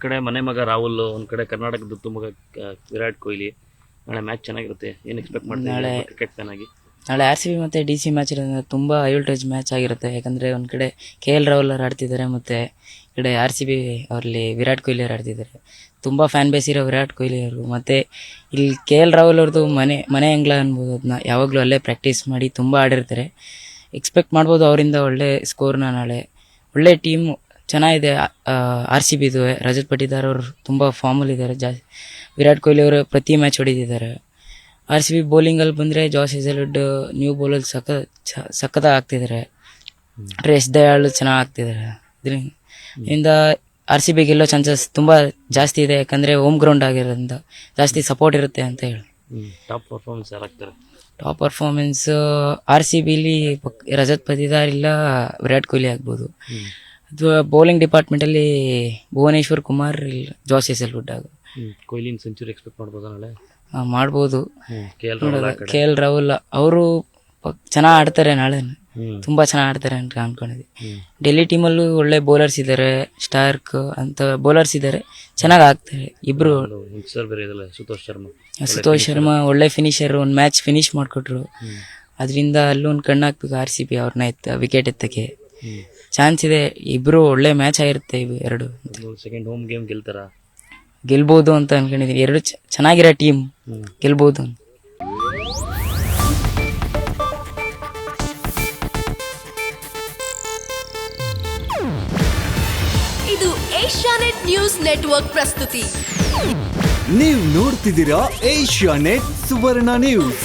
ಕಡೆ ಮನೆ ಮಗ ರಾಹುಲ್ ಒಂದು ಕಡೆ ಕರ್ನಾಟಕದ ತುಂಬ ವಿರಾಟ್ ಕೊಹ್ಲಿ. ನಾಳೆ ಮ್ಯಾಚ್ ಚೆನ್ನಾಗಿರುತ್ತೆ. ಏನು ಎಕ್ಸ್ಪೆಕ್ಟ್ ಮಾಡ್ತೀನಿ ನಾಳೆ- ಕ್ರಿಕೆಟ್ ಫ್ಯಾನ್ ಆಗಿ? ನಾಳೆ ಆರ್ ಸಿ ಬಿ ಮತ್ತು ಡಿ ಸಿ ಮ್ಯಾಚ್ ಇರೋದ್ರಿಂದ ತುಂಬ ಹೈ ವೋಲ್ಟೇಜ್ ಮ್ಯಾಚ್ ಆಗಿರುತ್ತೆ. ಯಾಕಂದರೆ ಒಂದು ಕಡೆ ಕೆ ಎಲ್ ರಾಹುಲ್ ಅವ್ರು ಆಡ್ತಿದ್ದಾರೆ ಮತ್ತು ಈ ಕಡೆ ಆರ್ ಸಿ ಬಿ ಅವರಲ್ಲಿ ವಿರಾಟ್ ಕೊಹ್ಲಿ ಅವ್ರು ಆಡ್ತಿದ್ದಾರೆ. ತುಂಬ ಫ್ಯಾನ್ ಬೇಸ್ ಇರೋ ವಿರಾಟ್ ಕೊಹ್ಲಿ ಅವರು. ಮತ್ತು ಇಲ್ಲಿ ಕೆ ಎಲ್ ರಾಹುಲ್ ಅವ್ರದ್ದು ಮನೆ ಮನೆ ಅಂಗ್ಲ ಅನ್ಬೋದು ಅದನ್ನ ಯಾವಾಗಲೂ ಅಲ್ಲೇ ಪ್ರಾಕ್ಟೀಸ್ ಮಾಡಿ ತುಂಬ ಆಡಿರ್ತಾರೆ. ಎಕ್ಸ್ಪೆಕ್ಟ್ ಮಾಡ್ಬೋದು ಅವರಿಂದ ಒಳ್ಳೆ ಸ್ಕೋರ್ನ ನಾಳೆ. ಒಳ್ಳೆ ಟೀಮು ಚೆನ್ನಾಗಿದೆ ಆರ್ ಸಿ ಬಿದು ರಜತ್ ಪಟಿದಾರ್ ಅವರು ತುಂಬ ಫಾರ್ಮಲ್ಲಿದ್ದಾರೆ ಜಾಸ್ತಿ. ವಿರಾಟ್ ಕೊಹ್ಲಿ ಅವರು ಪ್ರತಿ ಮ್ಯಾಚ್ ಹೊಡಿತಿದ್ದಾರೆ ಆರ್ ಸಿ ಬಿ ಬೌಲಿಂಗಲ್ಲಿ ಬಂದರೆ ಜಾಸ್ ಹೆಸಲ್ವುಡ್ ನ್ಯೂ ಬೌಲಲ್ಲಿ ಸಖ ಸಖತ್ತಾಗಿ ಆಗ್ತಿದ್ದಾರೆ ರೇಸ್ ದಯಾಳು ಚೆನ್ನಾಗಿ ಆಗ್ತಿದ್ದಾರೆ ಇದರಿಂದ ಆರ್ ಸಿ ಬಿ ಗೆಲ್ಲೋ ಚಾನ್ಸಸ್ ತುಂಬ ಜಾಸ್ತಿ ಇದೆ ಯಾಕಂದರೆ ಹೋಮ್ ಗ್ರೌಂಡ್ ಆಗಿರೋದ್ರಿಂದ ಜಾಸ್ತಿ ಸಪೋರ್ಟ್ ಇರುತ್ತೆ ಅಂತ ಹೇಳಿ. ಟಾಪ್ ಪರ್ಫಾರ್ಮೆನ್ಸ್ ಯಾರಾಗ್ತಾರೆ ಟಾಪ್ ಪರ್ಫಾರ್ಮೆನ್ಸ್ ಆರ್ ಸಿ ಬಿಲಿ ರಜತ್ ಪತಿದಾರ್ ಇಲ್ಲ ವಿರಾಟ್ ಕೊಹ್ಲಿ ಆಗ್ಬೋದು. ಅಥವಾ ಬೌಲಿಂಗ್ ಡಿಪಾರ್ಟ್ಮೆಂಟಲ್ಲಿ ಭುವನೇಶ್ವರ್ ಕುಮಾರ್ ಇಲ್ಲ ಜಾಸ್ ವುಡ್ ಆಗ ಕೊಹ್ಲಿನ ಸೆಂಚುರಿ ಎಕ್ಸ್ಪೆಕ್ಟ್ ಮಾಡ್ಬೋದಾ ನಾಳೆ? ಮಾಡ್ಬೋದು. ಕೆ ಎಲ್ ರಾಹುಲ್ ಆ ಕೆ ಎಲ್ ರಾಹುಲ್ ಅವರು ಚೆನ್ನಾಗಿ ಆಡ್ತಾರೆ ನಾಳೆ. ತುಂಬಾ ಚೆನ್ನಾಗಿ ಆಡ್ತಾರೆ ಅಂತ ಅನ್ಕೊಂಡಿದ್ವಿ. ಡೆಲ್ಲಿ ಟೀಮಲ್ಲೂ ಒಳ್ಳೆ ಬೌಲರ್ಸ್ ಇದ್ದಾರೆ ಸ್ಟಾರ್ಕ್ ಅಂತ ಬೌಲರ್ಸ್ ಇದ್ದಾರೆ ಚೆನ್ನಾಗಿ ಆಗ್ತಾರೆ ಇಬ್ರು. ಸುತೋಷ್ ಶರ್ಮಾ. ಸುತೋಷ್ ಶರ್ಮಾ ಒಳ್ಳೆ ಫಿನಿಷರ್ ಒಂದು ಮ್ಯಾಚ್ ಫಿನಿಶ್ ಮಾಡಿಕೊಟ್ರು. ಅದರಿಂದ ಅಲ್ಲೊಂದು ಒಂದು ಹಾಕ್ಬೇಕು ಆರ್ ಸಿ ಬಿ ಅವ್ರನ್ನ ಎತ್ತ ವಿಕೆಟ್ ಎತ್ತಕ್ಕೆ. ಚಾನ್ಸ್ ಇದೆ ಇಬ್ರು ಒಳ್ಳೆ ಮ್ಯಾಚ್ ಆಗಿರುತ್ತೆ ಇವು ಎರಡು. ಸೆಕೆಂಡ್ ಹೋಮ್ ಗೇಮ್ ಗೆಲ್ತಾರ? ಗೆಲ್ಬೋದು ಅಂತ ಅನ್ಕೊಂಡಿದ್ದೀನಿ ಎರಡು ಚ- ಚೆನ್ನಾಗಿರೋ ಟೀಮ್ ಗೆಲ್ಬೋದು ಅಂತ. ಇದು ಏಷ್ಯಾನೆಟ್ ನ್ಯೂಸ್ ನೆಟ್ವರ್ಕ್ ಪ್ರಸ್ತುತಿ. ನೀವು ನೋಡ್ತಿದ್ದೀರಾ ಏಷ್ಯಾ ನೆಟ್ ಸುವರ್ಣ ನ್ಯೂಸ್